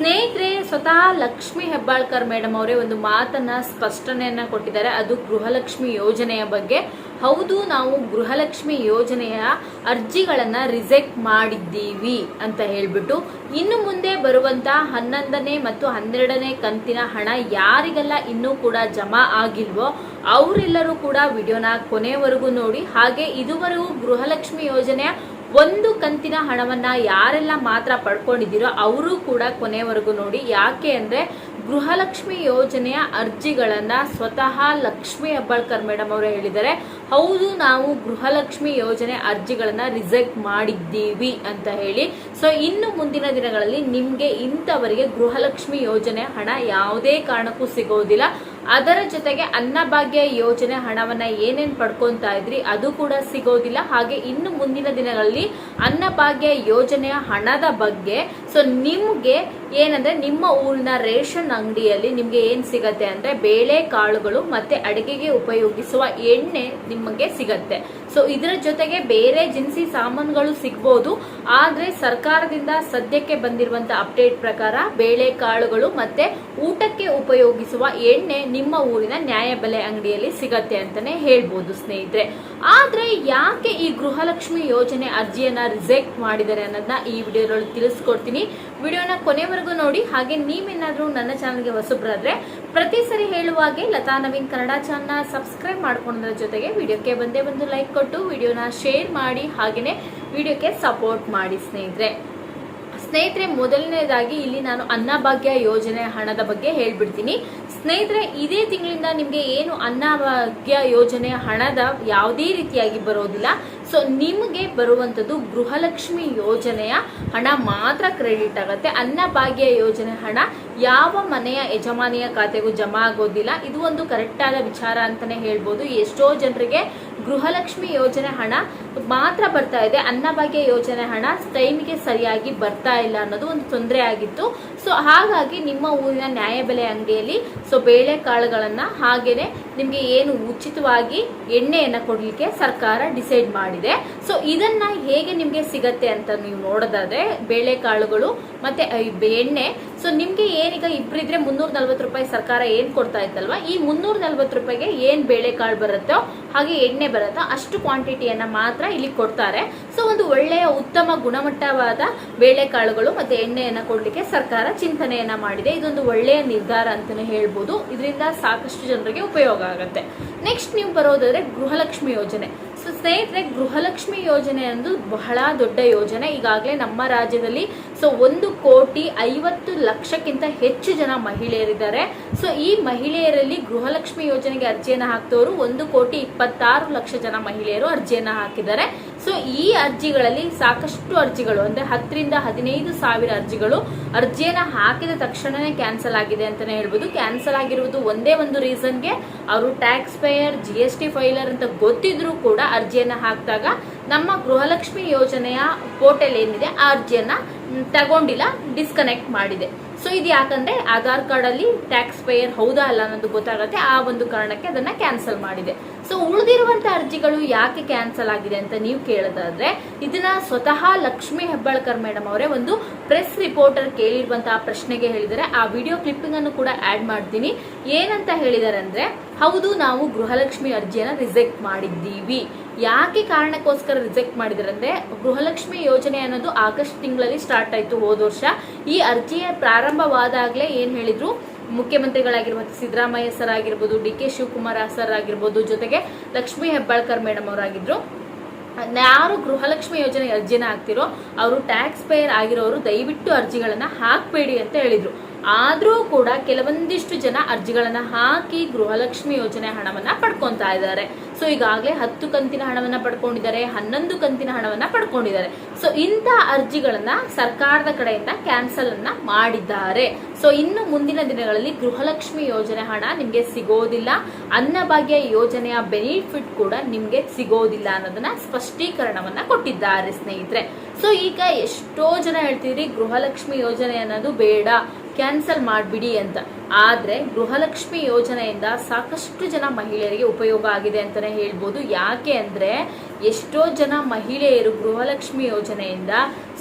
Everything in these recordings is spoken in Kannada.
ಸ್ನೇಹಿತರೆ, ಸ್ವತಃ ಲಕ್ಷ್ಮಿ ಹೆಬ್ಬಾಳ್ಕರ್ ಮೇಡಮ್ ಅವರೇ ಒಂದು ಮಾತನ್ನ, ಸ್ಪಷ್ಟನೆಯನ್ನ ಕೊಟ್ಟಿದ್ದಾರೆ. ಅದು ಗೃಹಲಕ್ಷ್ಮಿ ಯೋಜನೆಯ ಬಗ್ಗೆ. ಹೌದು, ನಾವು ಗೃಹಲಕ್ಷ್ಮಿ ಯೋಜನೆಯ ಅರ್ಜಿಗಳನ್ನ ರಿಜೆಕ್ಟ್ ಮಾಡಿದ್ದೀವಿ ಅಂತ ಹೇಳ್ಬಿಟ್ಟು, ಇನ್ನು ಮುಂದೆ ಬರುವಂತ ಹನ್ನೊಂದನೇ ಮತ್ತು ಹನ್ನೆರಡನೇ ಕಂತಿನ ಹಣ ಯಾರಿಗೆಲ್ಲ ಇನ್ನೂ ಕೂಡ ಜಮಾ ಆಗಿಲ್ವೋ, ಅವರೆಲ್ಲರೂ ಕೂಡ ವಿಡಿಯೋನ ಕೊನೆವರೆಗೂ ನೋಡಿ. ಹಾಗೆ ಇದುವರೆಗೂ ಗೃಹಲಕ್ಷ್ಮಿ ಯೋಜನೆಯ ಒಂದು ಕಂತಿನ ಹಣವನ್ನ ಯಾರೆಲ್ಲ ಮಾತ್ರ ಪಡ್ಕೊಂಡಿದ್ದೀರೋ ಅವರು ಕೂಡ ಕೊನೆವರೆಗೂ ನೋಡಿ ಯಾಕೆ ಅಂದ್ರೆ ಗೃಹಲಕ್ಷ್ಮಿ ಯೋಜನೆಯ ಅರ್ಜಿಗಳನ್ನ ಸ್ವತಃ ಲಕ್ಷ್ಮಿ ಹೆಬ್ಬಾಳ್ಕರ್ ಮೇಡಮ್ ಅವರು ಹೇಳಿದ್ದಾರೆ. ಹೌದು, ನಾವು ಗೃಹಲಕ್ಷ್ಮಿ ಯೋಜನೆ ಅರ್ಜಿಗಳನ್ನ ರಿಜೆಕ್ಟ್ ಮಾಡಿದ್ದೀವಿ ಅಂತ ಹೇಳಿ. ಸೊ ಇನ್ನು ಮುಂದಿನ ದಿನಗಳಲ್ಲಿ ನಿಮ್ಗೆ ಇಂಥವರಿಗೆ ಗೃಹಲಕ್ಷ್ಮಿ ಯೋಜನೆ ಹಣ ಯಾವುದೇ ಕಾರಣಕ್ಕೂ ಸಿಗೋದಿಲ್ಲ. ಅದರ ಜೊತೆಗೆ ಅನ್ನಭಾಗ್ಯ ಯೋಜನೆ ಹಣವನ್ನ ಏನೇನ್ ಪಡ್ಕೊಂತಾ ಇದ್ರಿ, ಅದು ಕೂಡ ಸಿಗೋದಿಲ್ಲ. ಹಾಗೆ ಇನ್ನು ಮುಂದಿನ ದಿನಗಳಲ್ಲಿ ಅನ್ನಭಾಗ್ಯ ಯೋಜನೆಯ ಹಣದ ಬಗ್ಗೆ ಸೊ ನಿಮಗೆ ಏನಂದ್ರೆ ನಿಮ್ಮ ಊರಿನ ರೇಷನ್ ಅಂಗಡಿಯಲ್ಲಿ ನಿಮಗೆ ಏನು ಸಿಗತ್ತೆ ಅಂದ್ರೆ ಬೇಳೆ ಕಾಳುಗಳು ಮತ್ತೆ ಅಡಿಗೆಗೆ ಉಪಯೋಗಿಸುವ ಎಣ್ಣೆ ನಿಮಗೆ ಸಿಗತ್ತೆ. ಸೊ ಇದರ ಜೊತೆಗೆ ಬೇರೆ ಜಿನ್ಸಿ ಸಾಮಾನುಗಳು ಸಿಗ್ಬೋದು. ಆದರೆ ಸರ್ಕಾರದಿಂದ ಸದ್ಯಕ್ಕೆ ಬಂದಿರುವಂತ ಅಪ್ಡೇಟ್ ಪ್ರಕಾರ ಬೇಳೆ ಕಾಳುಗಳು ಮತ್ತೆ ಊಟಕ್ಕೆ ಉಪಯೋಗಿಸುವ ಎಣ್ಣೆ ನಿಮ್ಮ ಊರಿನ ನ್ಯಾಯಬೆಲೆ ಅಂಗಡಿಯಲ್ಲಿ ಸಿಗತ್ತೆ ಅಂತಾನೆ ಹೇಳ್ಬೋದು ಸ್ನೇಹಿತರೆ. ಆದರೆ ಯಾಕೆ ಈ ಗೃಹಲಕ್ಷ್ಮಿ ಯೋಜನೆ ಅರ್ಜಿಯನ್ನು ರಿಜೆಕ್ಟ್ ಮಾಡಿದ್ದಾರೆ ಅನ್ನೋದನ್ನ ಈ ವಿಡಿಯೋದಲ್ಲಿ ತಿಳಿಸ್ಕೊಡ್ತೀನಿ. ವಿಡಿಯೋನ ಕೊನೆವರೆಗೂ ನೋಡಿ. ಹಾಗೆ ನೀವೇನಾದರೂ ನನ್ನ ಚಾನಲ್ಗೆ ಹೊಸಬ್ರಾದ್ರೆ, ಪ್ರತಿ ಸರಿ ಹೇಳುವಾಗೆ ಲತಾ ನವೀನ್ ಕನ್ನಡ ಚಾನಲ್ನ ಸಬ್ಸ್ಕ್ರೈಬ್ ಮಾಡ್ಕೊಂಡ್ರ ಜೊತೆಗೆ ವಿಡಿಯೋಕ್ಕೆ ಬಂದೇ ಬಂದು ಲೈಕ್ ಕೊಟ್ಟು, ವಿಡಿಯೋನ ಶೇರ್ ಮಾಡಿ ಹಾಗೆಯೇ ವಿಡಿಯೋಕ್ಕೆ ಸಪೋರ್ಟ್ ಮಾಡಿ ಸ್ನೇಹಿತರೆ. ಸ್ನೇಹಿತರೆ, ಮೊದಲನೇದಾಗಿ ಇಲ್ಲಿ ನಾನು ಅನ್ನಭಾಗ್ಯ ಯೋಜನೆ ಹಣದ ಬಗ್ಗೆ ಹೇಳ್ಬಿಡ್ತೀನಿ. ಸ್ನೇಹಿತರೆ, ಇದೇ ತಿಂಗಳಿಂದ ನಿಮಗೆ ಏನು ಅನ್ನಭಾಗ್ಯ ಯೋಜನೆ ಹಣದ ಯಾವುದೇ ರೀತಿಯಾಗಿ ಬರೋದಿಲ್ಲ. ಸೊ ನಿಮಗೆ ಬರುವಂಥದ್ದು ಗೃಹಲಕ್ಷ್ಮಿ ಯೋಜನೆಯ ಹಣ ಮಾತ್ರ ಕ್ರೆಡಿಟ್ ಆಗುತ್ತೆ. ಅನ್ನಭಾಗ್ಯ ಯೋಜನೆ ಹಣ ಯಾವ ಮನೆಯ ಯಜಮಾನಿಯ ಖಾತೆಗೂ ಜಮಾ ಆಗೋದಿಲ್ಲ. ಇದು ಒಂದು ಕರೆಕ್ಟಾದ ವಿಚಾರ ಅಂತಲೇ ಹೇಳ್ಬೋದು. ಎಷ್ಟೋ ಜನರಿಗೆ ಗೃಹಲಕ್ಷ್ಮಿ ಯೋಜನೆ ಹಣ ಮಾತ್ರ ಬರ್ತಾ ಇದೆ. ಅನ್ನಭಾಗ್ಯ ಯೋಜನೆ ಹಣ ಟೈಮಿಗೆ ಸರಿಯಾಗಿ ಬರ್ತಾ ಇಲ್ಲ ಅನ್ನೋದು ಒಂದು ತೊಂದರೆ ಆಗಿತ್ತು. ಸೊ ಹಾಗಾಗಿ ನಿಮ್ಮ ಊರಿನ ನ್ಯಾಯಬೆಲೆ ಅಂಗಡಿಯಲ್ಲಿ ಸೊ ಬೇಳೆಕಾಳುಗಳನ್ನು ಹಾಗೆಯೇ ನಿಮಗೆ ಏನು ಉಚಿತವಾಗಿ ಎಣ್ಣೆಯನ್ನು ಕೊಡಲಿಕ್ಕೆ ಸರ್ಕಾರ ಡಿಸೈಡ್ ಮಾಡಿದೆ. ಸೊ ಇದನ್ನ ಹೇಗೆ ನಿಮ್ಗೆ ಸಿಗತ್ತೆ ಅಂತ ನೀವು ನೋಡೋದಾದ್ರೆ, ಬೇಳೆಕಾಳುಗಳು ಮತ್ತೆ ಎಣ್ಣೆ ಸೊ ನಿಮ್ಗೆ ಏನೀಗ ಇಬ್ಬರಿದ್ರೆ ಮುನ್ನೂರ ನಲ್ವತ್ತು ರೂಪಾಯಿ ಸರ್ಕಾರ ಏನ್ ಕೊಡ್ತಾ ಇತ್ತಲ್ವಾ? ಈ ಮುನ್ನೂರ ನಲ್ವತ್ತು ರೂಪಾಯಿಗೆ ಏನ್ ಬೇಳೆಕಾಳು ಬರುತ್ತೋ, ಹಾಗೆ ಎಣ್ಣೆ ಬರುತ್ತೋ, ಅಷ್ಟು ಕ್ವಾಂಟಿಟಿಯನ್ನ ಮಾತ್ರ ಇಲ್ಲಿ ಕೊಡ್ತಾರೆ. ಸೊ ಒಂದು ಒಳ್ಳೆಯ ಉತ್ತಮ ಗುಣಮಟ್ಟವಾದ ಬೇಳೆಕಾಳುಗಳು ಮತ್ತೆ ಎಣ್ಣೆಯನ್ನ ಕೊಡ್ಲಿಕ್ಕೆ ಸರ್ಕಾರ ಚಿಂತನೆಯನ್ನ ಮಾಡಿದೆ. ಇದೊಂದು ಒಳ್ಳೆಯ ನಿರ್ಧಾರ ಅಂತಾನೆ ಹೇಳ್ಬೋದು. ಇದರಿಂದ ಸಾಕಷ್ಟು ಜನರಿಗೆ ಉಪಯೋಗ ಆಗುತ್ತೆ. ನೆಕ್ಸ್ಟ್ ನೀವು ಬರೋದಾದ್ರೆ ಗೃಹಲಕ್ಷ್ಮಿ ಯೋಜನೆ. ಸೊ ಸ್ನೇಹಿತರೆ ಗೃಹಲಕ್ಷ್ಮಿ ಯೋಜನೆ ಅನ್ನೋದು ಬಹಳ ದೊಡ್ಡ ಯೋಜನೆ. ಈಗಾಗಲೇ ನಮ್ಮ ರಾಜ್ಯದಲ್ಲಿ ಸೊ ಒಂದು ಕೋಟಿ ಐವತ್ತು ಲಕ್ಷಕ್ಕಿಂತ ಹೆಚ್ಚು ಜನ ಮಹಿಳೆಯರಿದ್ದಾರೆ. ಸೊ ಈ ಮಹಿಳೆಯರಲ್ಲಿ ಗೃಹಲಕ್ಷ್ಮಿ ಯೋಜನೆಗೆ ಅರ್ಜಿಯನ್ನು ಹಾಕ್ತವರು ಒಂದು ಕೋಟಿ ಇಪ್ಪತ್ತಾರು ಲಕ್ಷ ಜನ ಮಹಿಳೆಯರು ಅರ್ಜಿಯನ್ನು ಹಾಕಿದ್ದಾರೆ. ಸೊ ಈ ಅರ್ಜಿಗಳಲ್ಲಿ ಸಾಕಷ್ಟು ಅರ್ಜಿಗಳು ಅಂದ್ರೆ ಹತ್ತರಿಂದ ಹದಿನೈದು ಸಾವಿರ ಅರ್ಜಿಗಳು ಅರ್ಜಿಯನ್ನು ಹಾಕಿದ ತಕ್ಷಣನೇ ಕ್ಯಾನ್ಸಲ್ ಆಗಿದೆ ಅಂತಾನೆ ಹೇಳ್ಬೋದು. ಕ್ಯಾನ್ಸಲ್ ಆಗಿರುವುದು ಒಂದೇ ಒಂದು ರೀಸನ್ಗೆ. ಅವರು tax payer, G S T filer ಅಂತ ಗೊತ್ತಿದ್ರು ಕೂಡ ಅರ್ಜಿಯನ್ನ ಹಾಕಿದಾಗ ನಮ್ಮ ಗೃಹಲಕ್ಷ್ಮಿ ಯೋಜನೆಯ ಪೋರ್ಟಲ್ ಏನಿದೆ, ಆ ಅರ್ಜಿಯನ್ನು ತಗೊಂಡಿಲ್ಲ ಡಿಸ್ಕನೆಕ್ಟ್ ಮಾಡಿದೆ. ಸೊ ಇದು ಯಾಕಂದ್ರೆ ಆಧಾರ್ ಕಾರ್ಡ್ ಅಲ್ಲಿ ಟ್ಯಾಕ್ಸ್ ಪೇಯರ್ ಹೌದಾ ಅಲ್ಲ ಅನ್ನೋದು ಗೊತ್ತಾಗುತ್ತೆ. ಆ ಒಂದು ಕಾರಣಕ್ಕೆ ಅದನ್ನ ಕ್ಯಾನ್ಸಲ್ ಮಾಡಿದೆ. ಸೊ ಉಳಿದಿರುವಂತ ಅರ್ಜಿಗಳು ಯಾಕೆ ಕ್ಯಾನ್ಸಲ್ ಆಗಿದೆ ಅಂತ ನೀವು ಕೇಳೋದಾದ್ರೆ, ಇದನ್ನ ಸ್ವತಃ ಲಕ್ಷ್ಮಿ ಹೆಬ್ಬಾಳ್ಕರ್ ಮೇಡಮ್ ಅವರೇ ಒಂದು ಪ್ರೆಸ್ ರಿಪೋರ್ಟರ್ ಕೇಳಿರುವಂತಹ ಪ್ರಶ್ನೆಗೆ ಹೇಳಿದರೆ ಆ ವಿಡಿಯೋ ಕ್ಲಿಪ್ಪಿಂಗ್ ಅನ್ನು ಕೂಡ ಆಡ್ ಮಾಡ್ತೀನಿ. ಏನಂತ ಹೇಳಿದಾರೆ ಅಂದ್ರೆ, ಹೌದು, ನಾವು ಗೃಹಲಕ್ಷ್ಮಿ ಅರ್ಜಿಯನ್ನು ರಿಜೆಕ್ಟ್ ಮಾಡಿದ್ದೀವಿ. ಯಾಕೆ ಕಾರಣಕ್ಕೋಸ್ಕರ ರಿಜೆಕ್ಟ್ ಮಾಡಿದ್ರಂದ್ರೆ ಗೃಹಲಕ್ಷ್ಮಿ ಯೋಜನೆ ಅನ್ನೋದು ಆಗಸ್ಟ್ ತಿಂಗಳಲ್ಲಿ ಸ್ಟಾರ್ಟ್ ಆಯ್ತು ಹೋದ ವರ್ಷ. ಈ ಅರ್ಜಿಯ ಪ್ರಾರಂಭವಾದಾಗಲೇ ಏನ್ ಹೇಳಿದ್ರು ಮುಖ್ಯಮಂತ್ರಿಗಳಾಗಿರುವಂತ ಸಿದ್ದರಾಮಯ್ಯ ಸರ್ ಆಗಿರ್ಬೋದು, ಡಿ ಕೆ ಶಿವಕುಮಾರ್ ಸರ್ ಆಗಿರ್ಬೋದು, ಜೊತೆಗೆ ಲಕ್ಷ್ಮಿ ಹೆಬ್ಬಾಳ್ಕರ್ ಮೇಡಮ್ ಅವರಾಗಿದ್ರು. ಯಾರು ಗೃಹಲಕ್ಷ್ಮಿ ಯೋಜನೆ ಅರ್ಜಿನ ಹಾಕ್ತಿರೋ, ಅವರು ಟ್ಯಾಕ್ಸ್ ಪೇಯರ್ ಆಗಿರೋರು ದಯವಿಟ್ಟು ಅರ್ಜಿಗಳನ್ನ ಹಾಕ್ಬೇಡಿ ಅಂತ ಹೇಳಿದ್ರು. ಆದ್ರೂ ಕೂಡ ಕೆಲವೊಂದಿಷ್ಟು ಜನ ಅರ್ಜಿಗಳನ್ನ ಹಾಕಿ ಗೃಹಲಕ್ಷ್ಮಿ ಯೋಜನೆ ಹಣವನ್ನ ಪಡ್ಕೊಂತಾ ಇದ್ದಾರೆ. ಸೊ ಈಗಾಗಲೇ ಹತ್ತು ಕಂತಿನ ಹಣವನ್ನ ಪಡ್ಕೊಂಡಿದ್ದಾರೆ, ಹನ್ನೊಂದು ಕಂತಿನ ಹಣವನ್ನ ಪಡ್ಕೊಂಡಿದ್ದಾರೆ. ಸೊ ಇಂಥ ಅರ್ಜಿಗಳನ್ನ ಸರ್ಕಾರದ ಕಡೆಯಿಂದ ಕ್ಯಾನ್ಸಲ್ ಅನ್ನ ಮಾಡಿದ್ದಾರೆ. ಸೊ ಇನ್ನು ಮುಂದಿನ ದಿನಗಳಲ್ಲಿ ಗೃಹಲಕ್ಷ್ಮಿ ಯೋಜನೆ ಹಣ ನಿಮ್ಗೆ ಸಿಗೋದಿಲ್ಲ. ಅನ್ನಭಾಗ್ಯ ಯೋಜನೆಯ ಬೆನಿಫಿಟ್ ಕೂಡ ನಿಮ್ಗೆ ಸಿಗೋದಿಲ್ಲ ಅನ್ನೋದನ್ನ ಸ್ಪಷ್ಟೀಕರಣವನ್ನ ಕೊಟ್ಟಿದ್ದಾರೆ ಸ್ನೇಹಿತರೆ. ಸೊ ಈಗ ಎಷ್ಟೋ ಜನ ಹೇಳ್ತಿದ್ರಿ ಗೃಹಲಕ್ಷ್ಮಿ ಯೋಜನೆ ಅನ್ನೋದು ಬೇಡ. ಕ್ಯಾನ್ಸಲ್ ಮಾಡಿಬಿಡಿ ಅಂತ. ಆದರೆ ಗೃಹಲಕ್ಷ್ಮಿ ಯೋಜನೆಯಿಂದ ಸಾಕಷ್ಟು ಜನ ಮಹಿಳೆಯರಿಗೆ ಉಪಯೋಗ ಆಗಿದೆ ಅಂತಲೇ ಹೇಳ್ಬೋದು. ಯಾಕೆ ಅಂದರೆ ಎಷ್ಟೋ ಜನ ಮಹಿಳೆಯರು ಗೃಹಲಕ್ಷ್ಮಿ ಯೋಜನೆಯಿಂದ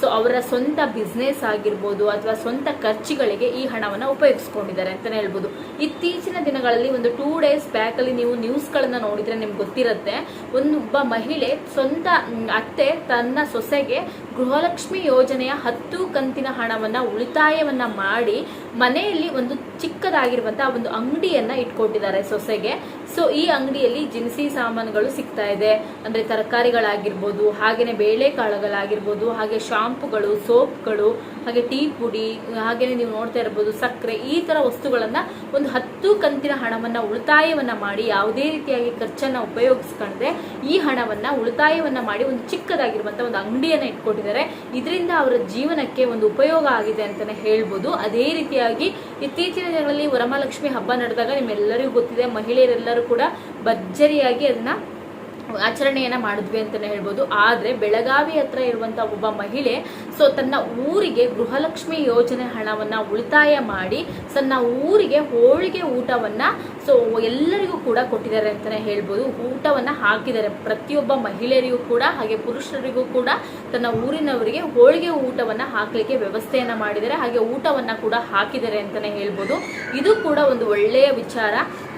ಸೊ ಅವರ ಸ್ವಂತ ಬಿಸ್ನೆಸ್ ಆಗಿರ್ಬೋದು ಅಥವಾ ಸ್ವಂತ ಖರ್ಚುಗಳಿಗೆ ಈ ಹಣವನ್ನು ಉಪಯೋಗಿಸ್ಕೊಂಡಿದ್ದಾರೆ ಅಂತಲೇ ಹೇಳ್ಬೋದು. ಇತ್ತೀಚಿನ ದಿನಗಳಲ್ಲಿ ಒಂದು ಟೂ ಡೇಸ್ ಬ್ಯಾಕಲ್ಲಿ ನೀವು ನ್ಯೂಸ್ಗಳನ್ನು ನೋಡಿದರೆ ನಿಮ್ಗೆ ಗೊತ್ತಿರುತ್ತೆ, ಒಂದೊಬ್ಬ ಮಹಿಳೆ ಸ್ವಂತ ಅತ್ತೆ ತನ್ನ ಸೊಸೆಗೆ ಗೃಹಲಕ್ಷ್ಮಿ ಯೋಜನೆಯ ಹತ್ತು ಕಂತಿನ ಹಣವನ್ನು, ಉಳಿತಾಯವನ್ನು ಮಾಡಿ ಮನೆಯಲ್ಲಿ ಒಂದು ಚಿಕ್ಕದಾಗಿರುವಂತಹ ಒಂದು ಅಂಗಡಿಯನ್ನು ಇಟ್ಕೊಟ್ಟಿದ್ದಾರೆ ಸೊಸೆಗೆ. ಸೊ ಈ ಅಂಗಡಿಯಲ್ಲಿ ದಿನಸಿ ಸಾಮಾನುಗಳು ಸಿಗ್ತಾ ಇದೆ. ಅಂದರೆ ಅಂದ್ರೆ ತರಕಾರಿಗಳಾಗಿರ್ಬೋದು ಹಾಗೆಯೇ ಬೇಳೆಕಾಳುಗಳಾಗಿರ್ಬೋದು, ಹಾಗೆ ಶಾಂಪುಗಳು, ಸೋಪ್ಗಳು, ಹಾಗೆ ಟೀ ಪುಡಿ ಹಾಗೆಯೇ ನೀವು ನೋಡ್ತಾ ಇರ್ಬೋದು, ಸಕ್ಕರೆ, ಈ ಥರ ವಸ್ತುಗಳನ್ನು ಒಂದು ಹತ್ತು ಕಂತಿನ ಹಣವನ್ನು ಉಳಿತಾಯವನ್ನು ಮಾಡಿ ಯಾವುದೇ ರೀತಿಯಾಗಿ ಖರ್ಚನ್ನು ಉಪಯೋಗಿಸ್ಕೊಂಡ್ರೆ ಈ ಹಣವನ್ನು ಉಳಿತಾಯವನ್ನು ಮಾಡಿ ಒಂದು ಚಿಕ್ಕದಾಗಿರುವಂಥ ಒಂದು ಅಂಗಡಿಯನ್ನು ಇಟ್ಕೊಟ್ಟಿದ್ದಾರೆ ಇದರಿಂದ ಅವರ ಜೀವನಕ್ಕೆ ಒಂದು ಉಪಯೋಗ ಆಗಿದೆ ಅಂತಲೇ ಹೇಳ್ಬೋದು. ಅದೇ ರೀತಿಯಾಗಿ ಇತ್ತೀಚಿನ ದಿನಗಳಲ್ಲಿ ವರಮಹಾಲಕ್ಷ್ಮಿ ಹಬ್ಬ ನಡೆದಾಗ ನಿಮ್ಮೆಲ್ಲರಿಗೂ ಗೊತ್ತಿದೆ, ಮಹಿಳೆಯರೆಲ್ಲರೂ ಕೂಡ ಭರ್ಜರಿಯಾಗಿ ಅದನ್ನ ಆಚರಣೆಯನ್ನ ಮಾಡಿದ್ವಿ ಅಂತಲೇ ಹೇಳ್ಬೋದು. ಆದ್ರೆ ಬೆಳಗಾವಿ ಹತ್ರ ಇರುವಂಥ ಒಬ್ಬ ಮಹಿಳೆ ಸೊ ತನ್ನ ಊರಿಗೆ ಗೃಹಲಕ್ಷ್ಮಿ ಯೋಜನೆ ಹಣವನ್ನ ಉಳಿತಾಯ ಮಾಡಿ, ತನ್ನ ಊರಿಗೆ ಹೋಳಿಗೆ ಊಟವನ್ನ ಸೊ ಎಲ್ಲರಿಗೂ ಕೂಡ ಕೊಟ್ಟಿದ್ದಾರೆ ಅಂತಲೇ ಹೇಳ್ಬೋದು. ಊಟವನ್ನ ಹಾಕಿದ್ದಾರೆ. ಪ್ರತಿಯೊಬ್ಬ ಮಹಿಳೆಯರಿಗೂ ಕೂಡ, ಹಾಗೆ ಪುರುಷರಿಗೂ ಕೂಡ ತನ್ನ ಊರಿನವರಿಗೆ ಹೋಳಿಗೆ ಊಟವನ್ನ ಹಾಕಲಿಕ್ಕೆ ವ್ಯವಸ್ಥೆಯನ್ನ ಮಾಡಿದ್ದಾರೆ. ಹಾಗೆ ಊಟವನ್ನ ಕೂಡ ಹಾಕಿದ್ದಾರೆ ಅಂತಾನೆ ಹೇಳ್ಬೋದು. ಇದು ಕೂಡ ಒಂದು ಒಳ್ಳೆಯ ವಿಚಾರ.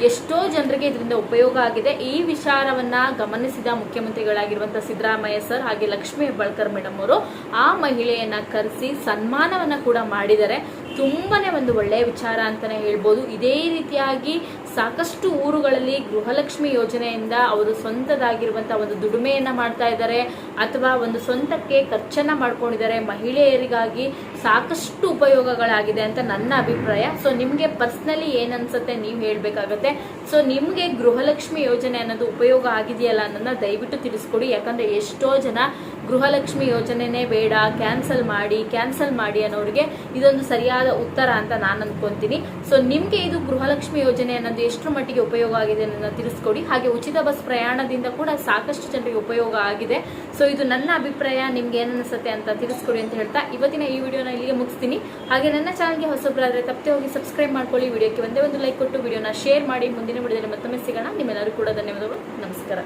ಎಷ್ಟೋ ಜನರಿಗೆ ಇದರಿಂದ ಉಪಯೋಗ ಆಗಿದೆ. ಈ ವಿಚಾರವನ್ನ ಗಮನಿಸಿದ ಮುಖ್ಯಮಂತ್ರಿಗಳಾಗಿರುವಂತಹ ಸಿದ್ದರಾಮಯ್ಯ ಸರ್ ಹಾಗೆ ಲಕ್ಷ್ಮೀ ಹೆಬ್ಬಾಳ್ಕರ್ ಮೇಡಮ್ ಅವರು ಆ ಮಹಿಳೆಯನ್ನ ಕರೆಸಿ ಸನ್ಮಾನವನ್ನ ಕೂಡ ಮಾಡಿದ್ದಾರೆ. ತುಂಬಾನೇ ಒಂದು ಒಳ್ಳೆಯ ವಿಚಾರ ಅಂತಾನೆ ಹೇಳ್ಬೋದು. ಇದೇ ರೀತಿಯಾಗಿ ಸಾಕಷ್ಟು ಊರುಗಳಲ್ಲಿ ಗೃಹಲಕ್ಷ್ಮಿ ಯೋಜನೆಯಿಂದ ಅವರು ಸ್ವಂತದಾಗಿರುವಂತಹ ಒಂದು ದುಡಿಮೆಯನ್ನು ಮಾಡ್ತಾ ಇದ್ದಾರೆ, ಅಥವಾ ಒಂದು ಸ್ವಂತಕ್ಕೆ ಖರ್ಚನ್ನು ಮಾಡ್ಕೊಂಡಿದ್ದಾರೆ. ಮಹಿಳೆಯರಿಗಾಗಿ ಸಾಕಷ್ಟು ಉಪಯೋಗಗಳಾಗಿದೆ ಅಂತ ನನ್ನ ಅಭಿಪ್ರಾಯ. ಸೊ ನಿಮಗೆ ಪರ್ಸ್ನಲಿ ಏನನ್ಸುತ್ತೆ ನೀವು ಹೇಳ್ಬೇಕಾಗತ್ತೆ. ಸೊ ನಿಮಗೆ ಗೃಹಲಕ್ಷ್ಮಿ ಯೋಜನೆ ಅನ್ನೋದು ಉಪಯೋಗ ಆಗಿದೆಯಲ್ಲ ಅನ್ನೋದನ್ನ ದಯವಿಟ್ಟು ತಿಳಿಸ್ಕೊಡಿ. ಯಾಕಂದ್ರೆ ಎಷ್ಟೋ ಜನ ಗೃಹಲಕ್ಷ್ಮಿ ಯೋಜನೆನೇ ಬೇಡ ಕ್ಯಾನ್ಸಲ್ ಮಾಡಿ ಕ್ಯಾನ್ಸಲ್ ಮಾಡಿ ಅನ್ನೋರಿಗೆ ಇದೊಂದು ಸರಿಯಾದ ಉತ್ತರ ಅಂತ ನಾನು ಅನ್ಕೊಂತೀನಿ. ಸೊ ನಿಮಗೆ ಇದು ಗೃಹಲಕ್ಷ್ಮಿ ಯೋಜನೆ ಅನ್ನೋದು ಎಷ್ಟರ ಮಟ್ಟಿಗೆ ಉಪಯೋಗ ಆಗಿದೆ ಅನ್ನೋದನ್ನ ತಿಳಿಸ್ಕೊಡಿ. ಹಾಗೆ ಉಚಿತ ಬಸ್ ಪ್ರಯಾಣದಿಂದ ಕೂಡ ಸಾಕಷ್ಟು ಜನರಿಗೆ ಉಪಯೋಗ ಆಗಿದೆ. ಸೊ ಇದು ನನ್ನ ಅಭಿಪ್ರಾಯ, ನಿಮ್ಗೆ ಏನನ್ನಿಸುತ್ತೆ ಅಂತ ತಿಳಿಸ್ಕೊಡಿ ಅಂತ ಹೇಳ್ತಾ ಇವತ್ತಿನ ಈ ವಿಡಿಯೋನ ಇಲ್ಲಿಗೆ ಮುಗಿಸ್ತೀನಿ. ಹಾಗೆ ನನ್ನ ಚಾನಲ್ಗೆ ಹೊಸಬ್ರಾದ್ರೆ ತಪ್ಪದೆ ಹೋಗಿ ಸಬ್ಸ್ಕ್ರೈಬ್ ಮಾಡ್ಕೊಳ್ಳಿ. ವಿಡಿಯೋಕ್ಕೆ ಒಂದೇ ಒಂದು ಲೈಕ್ ಕೊಟ್ಟು, ವಿಡಿಯೋನ ಶೇರ್ ಮಾಡಿ. ಮುಂದಿನ ವಿಡಿಯೋದಲ್ಲಿ ಮತ್ತೊಮ್ಮೆ ಸಿಗೋಣ. ನಿಮ್ಮೆಲ್ಲರೂ ಕೂಡ ಧನ್ಯವಾದಗಳು. ನಮಸ್ಕಾರ.